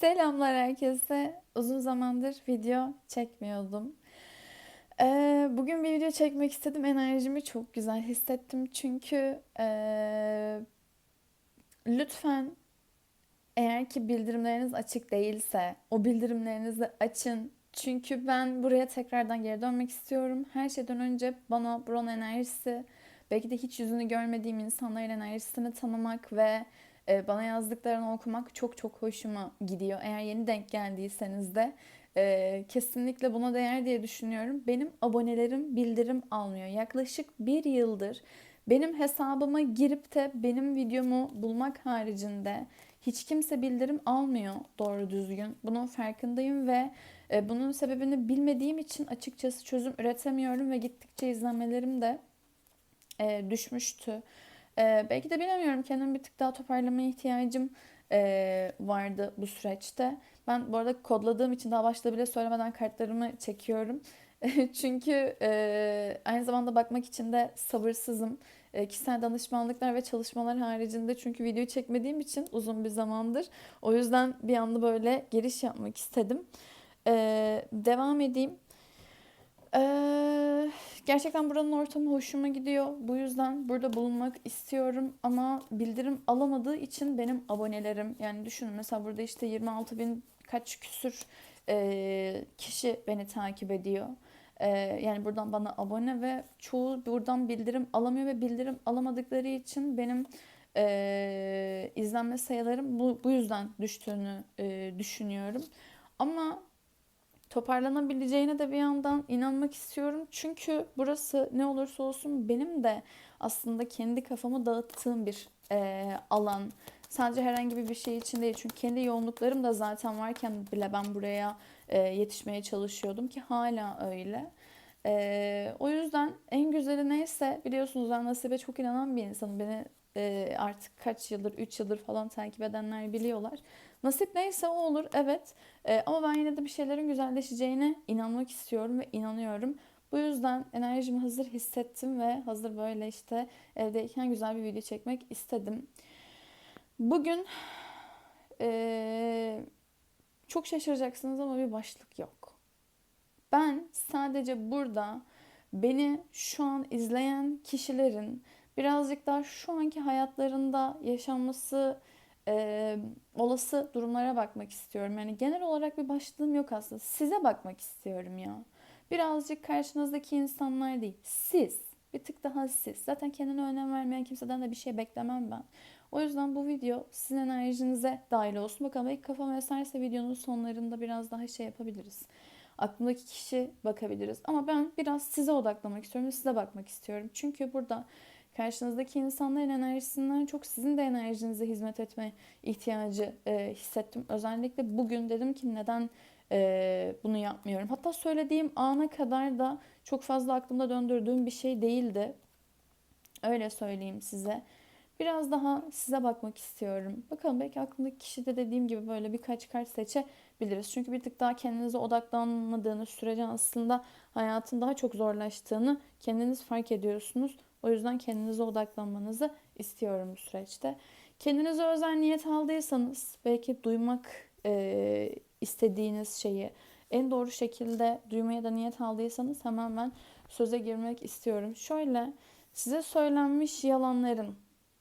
Selamlar herkese. Uzun zamandır video çekmiyordum. Ee, bugün bir video çekmek istedim. Enerjimi çok güzel hissettim. Çünkü ee, lütfen eğer ki bildirimleriniz açık değilse o bildirimlerinizi açın. Çünkü ben buraya tekrardan geri dönmek istiyorum. Her şeyden önce bana buranın enerjisi, belki de hiç yüzünü görmediğim insanların enerjisini tanımak ve e, bana yazdıklarını okumak çok çok hoşuma gidiyor. Eğer yeni denk geldiyseniz de e, kesinlikle buna değer diye düşünüyorum. Benim abonelerim bildirim almıyor. Yaklaşık bir yıldır benim hesabıma girip de benim videomu bulmak haricinde hiç kimse bildirim almıyor doğru düzgün. Bunun farkındayım ve e, bunun sebebini bilmediğim için açıkçası çözüm üretemiyorum ve gittikçe izlenmelerim de düşmüştü. Ee, belki de bilemiyorum kendimi bir tık daha toparlamaya ihtiyacım e, vardı bu süreçte. Ben bu arada kodladığım için daha başta bile söylemeden kartlarımı çekiyorum. Çünkü e, aynı zamanda bakmak için de sabırsızım. E, kişisel danışmanlıklar ve çalışmalar haricinde çünkü video çekmediğim için uzun bir zamandır. O yüzden bir anda böyle giriş yapmak istedim. E, devam edeyim. Gerçekten buranın ortamı hoşuma gidiyor. Bu yüzden burada bulunmak istiyorum. Ama bildirim alamadığı için benim abonelerim yani düşünün mesela burada işte 26 bin kaç küsür e, kişi beni takip ediyor. E, yani buradan bana abone ve çoğu buradan bildirim alamıyor ve bildirim alamadıkları için benim e, izlenme sayılarım bu, bu yüzden düştüğünü e, düşünüyorum. Ama toparlanabileceğine de bir yandan inanmak istiyorum. Çünkü burası ne olursa olsun benim de aslında kendi kafamı dağıttığım bir e, alan. Sadece herhangi bir şey için değil. Çünkü kendi yoğunluklarım da zaten varken bile ben buraya e, yetişmeye çalışıyordum ki hala öyle. E, o yüzden en güzeli neyse biliyorsunuz ben nasibe çok inanan bir insanım. Beni e, artık kaç yıldır, 3 yıldır falan takip edenler biliyorlar. Nasip neyse o olur evet e, ama ben yine de bir şeylerin güzelleşeceğine inanmak istiyorum ve inanıyorum. Bu yüzden enerjimi hazır hissettim ve hazır böyle işte evdeyken güzel bir video çekmek istedim. Bugün e, çok şaşıracaksınız ama bir başlık yok. Ben sadece burada beni şu an izleyen kişilerin birazcık daha şu anki hayatlarında yaşanması e, olası durumlara bakmak istiyorum. Yani genel olarak bir başlığım yok aslında. Size bakmak istiyorum ya. Birazcık karşınızdaki insanlar değil. Siz. Bir tık daha siz. Zaten kendine önem vermeyen kimseden de bir şey beklemem ben. O yüzden bu video sizin enerjinize dahil olsun. Bakalım ilk kafam eserse videonun sonlarında biraz daha şey yapabiliriz. Aklımdaki kişi bakabiliriz. Ama ben biraz size odaklamak istiyorum. Size bakmak istiyorum. Çünkü burada karşınızdaki insanların enerjisinden çok sizin de enerjinize hizmet etme ihtiyacı e, hissettim. Özellikle bugün dedim ki neden e, bunu yapmıyorum. Hatta söylediğim ana kadar da çok fazla aklımda döndürdüğüm bir şey değildi. Öyle söyleyeyim size. Biraz daha size bakmak istiyorum. Bakalım belki aklımdaki kişi de dediğim gibi böyle birkaç kart seçebiliriz. Çünkü bir tık daha kendinize odaklanmadığınız sürece aslında hayatın daha çok zorlaştığını kendiniz fark ediyorsunuz. O yüzden kendinize odaklanmanızı istiyorum bu süreçte. Kendinize özel niyet aldıysanız belki duymak e, istediğiniz şeyi en doğru şekilde duymaya da niyet aldıysanız hemen ben söze girmek istiyorum. Şöyle size söylenmiş yalanların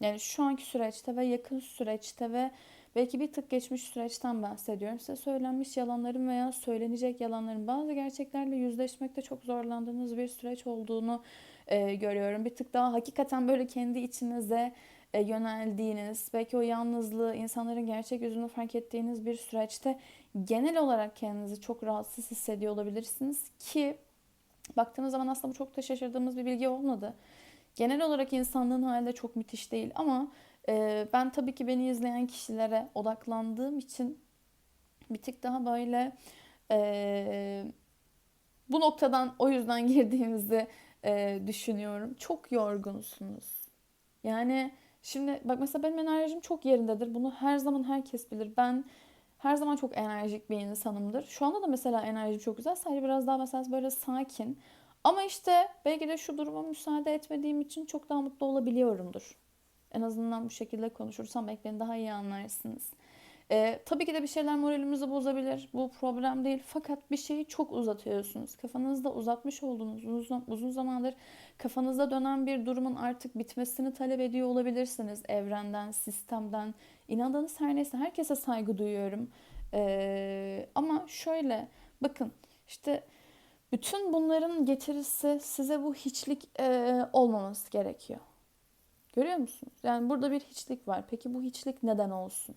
yani şu anki süreçte ve yakın süreçte ve belki bir tık geçmiş süreçten bahsediyorum. Size söylenmiş yalanların veya söylenecek yalanların bazı gerçeklerle yüzleşmekte çok zorlandığınız bir süreç olduğunu e, görüyorum. Bir tık daha hakikaten böyle kendi içinize e, yöneldiğiniz, belki o yalnızlığı, insanların gerçek yüzünü fark ettiğiniz bir süreçte genel olarak kendinizi çok rahatsız hissediyor olabilirsiniz ki baktığınız zaman aslında bu çok da şaşırdığımız bir bilgi olmadı. Genel olarak insanlığın hali de çok müthiş değil ama e, ben tabii ki beni izleyen kişilere odaklandığım için bir tık daha böyle e, bu noktadan o yüzden girdiğimizi e, düşünüyorum. Çok yorgunsunuz. Yani şimdi bak mesela benim enerjim çok yerindedir. Bunu her zaman herkes bilir. Ben her zaman çok enerjik bir insanımdır. Şu anda da mesela enerjim çok güzel. Sadece biraz daha mesela böyle sakin. Ama işte belki de şu duruma müsaade etmediğim için çok daha mutlu olabiliyorumdur. En azından bu şekilde konuşursam belki beni daha iyi anlarsınız. Ee, tabii ki de bir şeyler moralimizi bozabilir. Bu problem değil. Fakat bir şeyi çok uzatıyorsunuz. Kafanızda uzatmış olduğunuz uzun, zamandır kafanızda dönen bir durumun artık bitmesini talep ediyor olabilirsiniz. Evrenden, sistemden, inandığınız her neyse herkese saygı duyuyorum. Ee, ama şöyle bakın işte bütün bunların getirisi size bu hiçlik e, olmaması gerekiyor. Görüyor musunuz? Yani burada bir hiçlik var. Peki bu hiçlik neden olsun?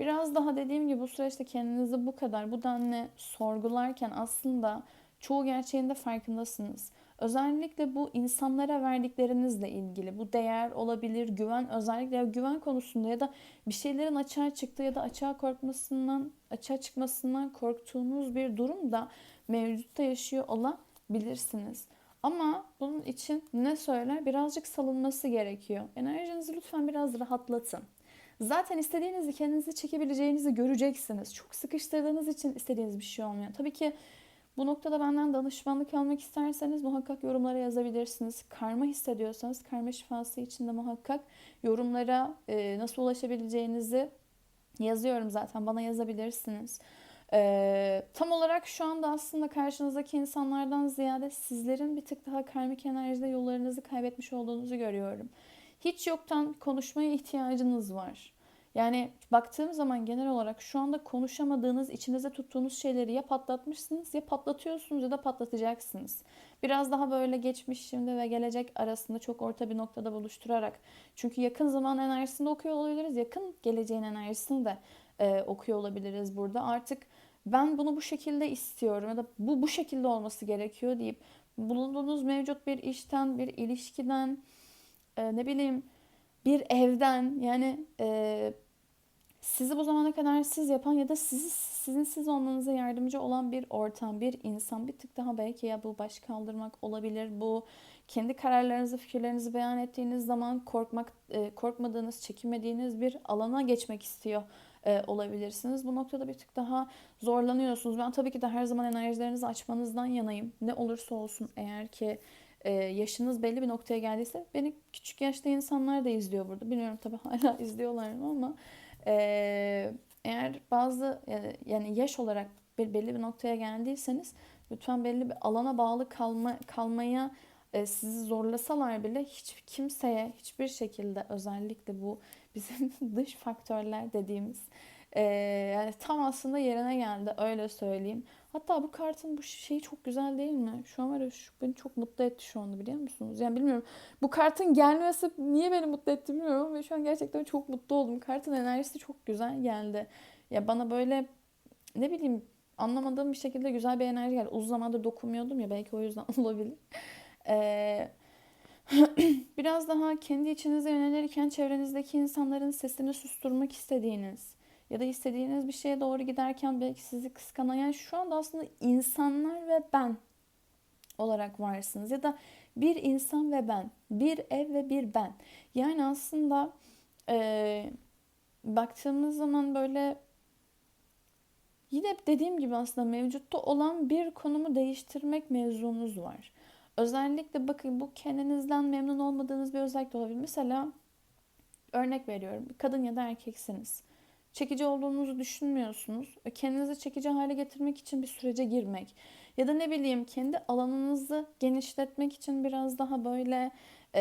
Biraz daha dediğim gibi bu süreçte kendinizi bu kadar bu denli sorgularken aslında çoğu gerçeğinde farkındasınız. Özellikle bu insanlara verdiklerinizle ilgili bu değer olabilir, güven özellikle güven konusunda ya da bir şeylerin açığa çıktığı ya da açığa korkmasından, açığa çıkmasından korktuğunuz bir durum da mevcutta yaşıyor olabilirsiniz. Ama bunun için ne söyler? Birazcık salınması gerekiyor. Enerjinizi lütfen biraz rahatlatın. Zaten istediğinizi kendinizi çekebileceğinizi göreceksiniz. Çok sıkıştırdığınız için istediğiniz bir şey olmuyor. Tabii ki bu noktada benden danışmanlık almak isterseniz muhakkak yorumlara yazabilirsiniz. Karma hissediyorsanız karma şifası için de muhakkak yorumlara e, nasıl ulaşabileceğinizi yazıyorum zaten. Bana yazabilirsiniz. E, tam olarak şu anda aslında karşınızdaki insanlardan ziyade sizlerin bir tık daha karmik enerjide yollarınızı kaybetmiş olduğunuzu görüyorum. Hiç yoktan konuşmaya ihtiyacınız var. Yani baktığım zaman genel olarak şu anda konuşamadığınız, içinize tuttuğunuz şeyleri ya patlatmışsınız ya patlatıyorsunuz ya da patlatacaksınız. Biraz daha böyle geçmiş, şimdi ve gelecek arasında çok orta bir noktada buluşturarak. Çünkü yakın zaman enerjisini okuyor olabiliriz, yakın geleceğin enerjisini de e, okuyor olabiliriz burada. Artık ben bunu bu şekilde istiyorum ya da bu bu şekilde olması gerekiyor deyip bulunduğunuz mevcut bir işten, bir ilişkiden, e, ne bileyim bir evden yani e, sizi bu zamana kadar siz yapan ya da sizi sizin siz olmanıza yardımcı olan bir ortam, bir insan bir tık daha belki ya bu baş kaldırmak olabilir. Bu kendi kararlarınızı, fikirlerinizi beyan ettiğiniz zaman korkmak, e, korkmadığınız, çekinmediğiniz bir alana geçmek istiyor e, olabilirsiniz. Bu noktada bir tık daha zorlanıyorsunuz. Ben tabii ki de her zaman enerjilerinizi açmanızdan yanayım. Ne olursa olsun eğer ki e, yaşınız belli bir noktaya geldiyse beni küçük yaşta insanlar da izliyor burada. Bilmiyorum tabii hala izliyorlar mı ama e, eğer bazı e, yani yaş olarak bir, belli bir noktaya geldiyseniz lütfen belli bir alana bağlı kalma kalmaya e, sizi zorlasalar bile hiç kimseye hiçbir şekilde özellikle bu bizim dış faktörler dediğimiz yani tam aslında yerine geldi öyle söyleyeyim. Hatta bu kartın bu şeyi çok güzel değil mi? Şu an var ya şu beni çok mutlu etti şu anda biliyor musunuz? Yani bilmiyorum. Bu kartın gelmesi niye beni mutlu etti bilmiyorum ama şu an gerçekten çok mutlu oldum. Kartın enerjisi çok güzel geldi. Ya bana böyle ne bileyim anlamadığım bir şekilde güzel bir enerji geldi. Uzun zamandır dokunmuyordum ya belki o yüzden olabilir. Ee, biraz daha kendi içinize yönelirken çevrenizdeki insanların sesini susturmak istediğiniz ya da istediğiniz bir şeye doğru giderken belki sizi kıskanayan şu anda aslında insanlar ve ben olarak varsınız ya da bir insan ve ben, bir ev ve bir ben. Yani aslında e, baktığımız zaman böyle yine dediğim gibi aslında mevcutta olan bir konumu değiştirmek mevzunuz var. Özellikle bakın bu kendinizden memnun olmadığınız bir özellik de olabilir. Mesela örnek veriyorum. Kadın ya da erkeksiniz çekici olduğunuzu düşünmüyorsunuz. Kendinizi çekici hale getirmek için bir sürece girmek ya da ne bileyim kendi alanınızı genişletmek için biraz daha böyle e,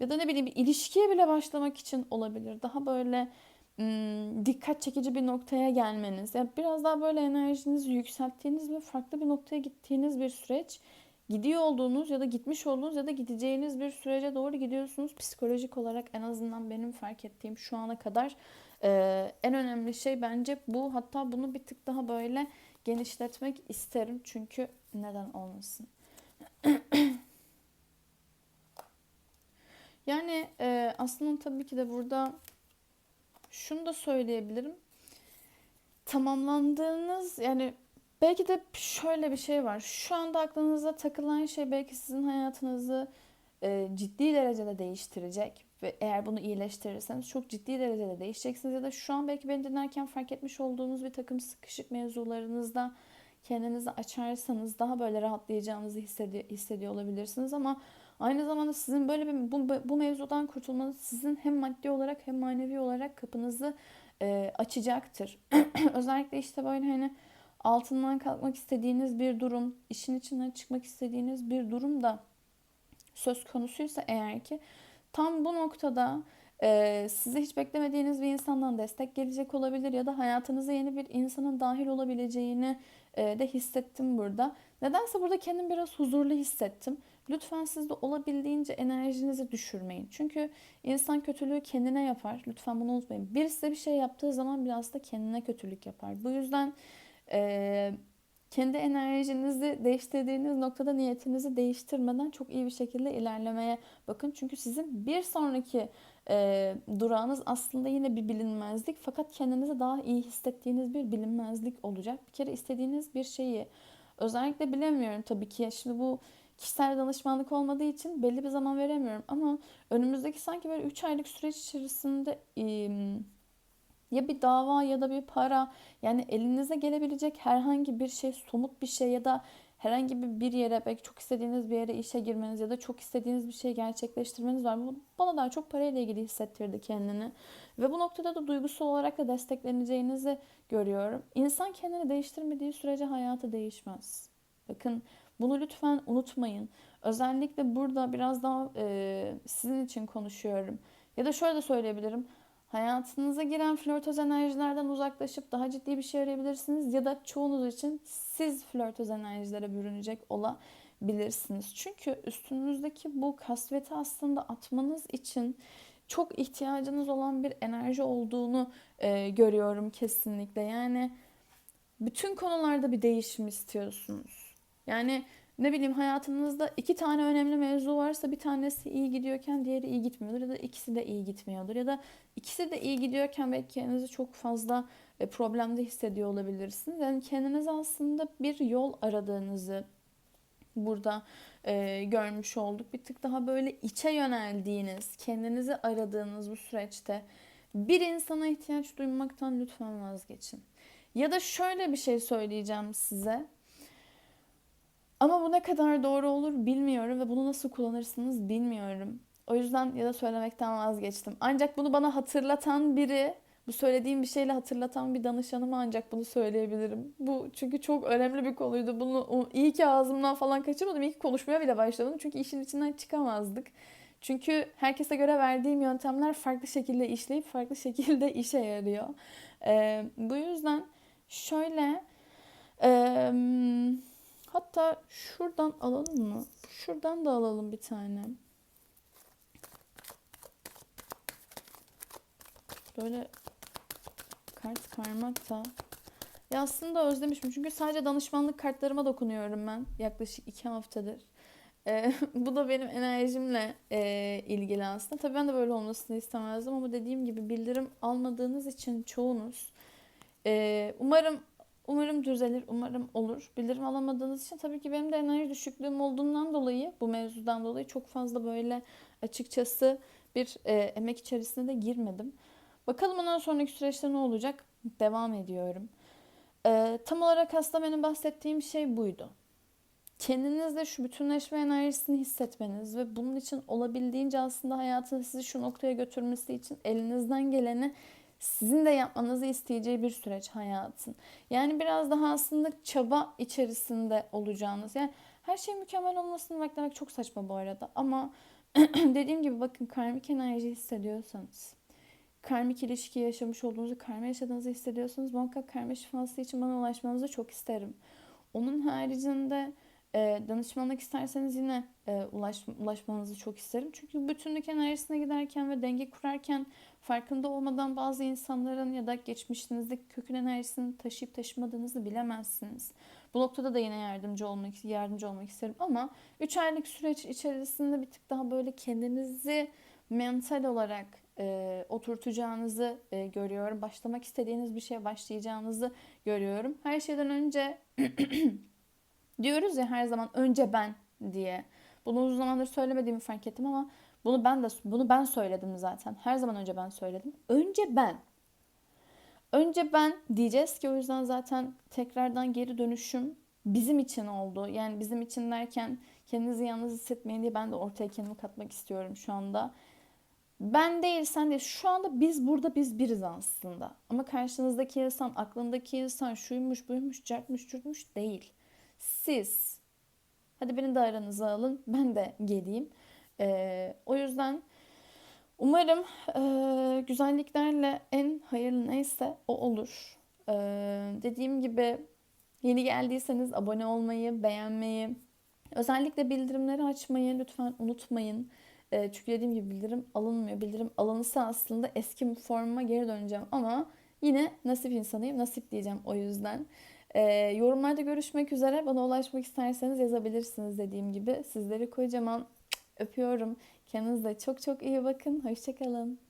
ya da ne bileyim bir ilişkiye bile başlamak için olabilir. Daha böyle ım, dikkat çekici bir noktaya gelmeniz. Yani biraz daha böyle enerjinizi yükselttiğiniz ve farklı bir noktaya gittiğiniz bir süreç gidiyor olduğunuz ya da gitmiş olduğunuz ya da gideceğiniz bir sürece doğru gidiyorsunuz. Psikolojik olarak en azından benim fark ettiğim şu ana kadar ee, en önemli şey bence bu. Hatta bunu bir tık daha böyle genişletmek isterim. Çünkü neden olmasın? yani e, aslında tabii ki de burada şunu da söyleyebilirim. Tamamlandığınız yani belki de şöyle bir şey var. Şu anda aklınıza takılan şey belki sizin hayatınızı e, ciddi derecede değiştirecek ve eğer bunu iyileştirirseniz çok ciddi derecede değişeceksiniz ya da şu an belki beni dinlerken fark etmiş olduğunuz bir takım sıkışık mevzularınızda kendinizi açarsanız daha böyle rahatlayacağınızı hissediyor, hissediyor olabilirsiniz ama aynı zamanda sizin böyle bir bu, bu mevzudan kurtulmanız sizin hem maddi olarak hem manevi olarak kapınızı e, açacaktır. Özellikle işte böyle hani altından kalkmak istediğiniz bir durum, işin içinden çıkmak istediğiniz bir durum da söz konusuysa eğer ki tam bu noktada e, size hiç beklemediğiniz bir insandan destek gelecek olabilir ya da hayatınıza yeni bir insanın dahil olabileceğini e, de hissettim burada. Nedense burada kendimi biraz huzurlu hissettim. Lütfen siz de olabildiğince enerjinizi düşürmeyin. Çünkü insan kötülüğü kendine yapar. Lütfen bunu unutmayın. Biri size bir şey yaptığı zaman biraz da kendine kötülük yapar. Bu yüzden e, kendi enerjinizi değiştirdiğiniz noktada niyetinizi değiştirmeden çok iyi bir şekilde ilerlemeye bakın. Çünkü sizin bir sonraki e, durağınız aslında yine bir bilinmezlik fakat kendinizi daha iyi hissettiğiniz bir bilinmezlik olacak. Bir kere istediğiniz bir şeyi özellikle bilemiyorum tabii ki. Şimdi bu kişisel danışmanlık olmadığı için belli bir zaman veremiyorum ama önümüzdeki sanki böyle 3 aylık süreç içerisinde ya bir dava ya da bir para yani elinize gelebilecek herhangi bir şey somut bir şey ya da herhangi bir, bir yere belki çok istediğiniz bir yere işe girmeniz ya da çok istediğiniz bir şey gerçekleştirmeniz var. Bu bana daha çok parayla ilgili hissettirdi kendini. Ve bu noktada da duygusal olarak da destekleneceğinizi görüyorum. İnsan kendini değiştirmediği sürece hayatı değişmez. Bakın bunu lütfen unutmayın. Özellikle burada biraz daha e, sizin için konuşuyorum. Ya da şöyle de söyleyebilirim. Hayatınıza giren flörtöz enerjilerden uzaklaşıp daha ciddi bir şey arayabilirsiniz. Ya da çoğunuz için siz flörtöz enerjilere bürünecek olabilirsiniz. Çünkü üstünüzdeki bu kasveti aslında atmanız için çok ihtiyacınız olan bir enerji olduğunu e, görüyorum kesinlikle. Yani bütün konularda bir değişim istiyorsunuz. Yani ne bileyim hayatınızda iki tane önemli mevzu varsa bir tanesi iyi gidiyorken diğeri iyi gitmiyordur ya da ikisi de iyi gitmiyordur ya da ikisi de iyi gidiyorken belki kendinizi çok fazla e, problemde hissediyor olabilirsiniz. Yani kendinize aslında bir yol aradığınızı burada e, görmüş olduk. Bir tık daha böyle içe yöneldiğiniz, kendinizi aradığınız bu süreçte bir insana ihtiyaç duymaktan lütfen vazgeçin. Ya da şöyle bir şey söyleyeceğim size. Ama bu ne kadar doğru olur bilmiyorum ve bunu nasıl kullanırsınız bilmiyorum. O yüzden ya da söylemekten vazgeçtim. Ancak bunu bana hatırlatan biri, bu söylediğim bir şeyle hatırlatan bir danışanıma ancak bunu söyleyebilirim. Bu çünkü çok önemli bir konuydu. Bunu iyi ki ağzımdan falan kaçırmadım. İyi ki konuşmaya bile başladım. Çünkü işin içinden çıkamazdık. Çünkü herkese göre verdiğim yöntemler farklı şekilde işleyip farklı şekilde işe yarıyor. Ee, bu yüzden şöyle... Ee, Hatta şuradan alalım mı? Şuradan da alalım bir tane. Böyle kart karmak. Ya aslında özlemişim çünkü sadece danışmanlık kartlarıma dokunuyorum ben yaklaşık iki haftadır. Ee, bu da benim enerjimle e, ilgili aslında. Tabii ben de böyle olmasını istemezdim ama dediğim gibi bildirim almadığınız için çoğunuz. E, umarım Umarım düzelir, umarım olur. Bildirim alamadığınız için tabii ki benim de enerji düşüklüğüm olduğundan dolayı, bu mevzudan dolayı çok fazla böyle açıkçası bir e, emek içerisine de girmedim. Bakalım ondan sonraki süreçte ne olacak? Devam ediyorum. E, tam olarak aslında benim bahsettiğim şey buydu. Kendinizde şu bütünleşme enerjisini hissetmeniz ve bunun için olabildiğince aslında hayatın sizi şu noktaya götürmesi için elinizden geleni sizin de yapmanızı isteyeceği bir süreç hayatın. Yani biraz daha aslında çaba içerisinde olacağınız. Yani her şey mükemmel olmasını beklemek çok saçma bu arada. Ama dediğim gibi bakın karmik enerji hissediyorsanız, karmik ilişki yaşamış olduğunuzu, karma yaşadığınızı hissediyorsanız muhakkak karma şifası için bana ulaşmanızı çok isterim. Onun haricinde e, danışmanlık isterseniz yine e, ulaş, ulaşmanızı çok isterim. Çünkü bütünlük enerjisine giderken ve denge kurarken farkında olmadan bazı insanların ya da geçmişinizdeki kökün enerjisini taşıyıp taşımadığınızı bilemezsiniz. Bu noktada da yine yardımcı olmak yardımcı olmak isterim ama 3 aylık süreç içerisinde bir tık daha böyle kendinizi mental olarak e, oturtacağınızı e, görüyorum. Başlamak istediğiniz bir şeye başlayacağınızı görüyorum. Her şeyden önce Diyoruz ya her zaman önce ben diye. Bunu uzun zamandır söylemediğimi fark ettim ama bunu ben de bunu ben söyledim zaten. Her zaman önce ben söyledim. Önce ben. Önce ben diyeceğiz ki o yüzden zaten tekrardan geri dönüşüm bizim için oldu. Yani bizim için derken kendinizi yalnız hissetmeyin diye ben de ortaya kendimi katmak istiyorum şu anda. Ben değil, sen değil. Şu anda biz burada biz biriz aslında. Ama karşınızdaki insan, aklındaki insan şuymuş, buymuş, cartmış, çürtmüş değil. Siz. Hadi beni de aranıza alın. Ben de geleyim. Ee, o yüzden umarım e, güzelliklerle en hayırlı neyse o olur. Ee, dediğim gibi yeni geldiyseniz abone olmayı, beğenmeyi, özellikle bildirimleri açmayı lütfen unutmayın. E, çünkü dediğim gibi bildirim alınmıyor. Bildirim alınsa aslında eski formuma geri döneceğim ama yine nasip insanıyım. Nasip diyeceğim o yüzden. E, yorumlarda görüşmek üzere. Bana ulaşmak isterseniz yazabilirsiniz dediğim gibi. Sizleri kocaman öpüyorum. Kendinize çok çok iyi bakın. Hoşçakalın.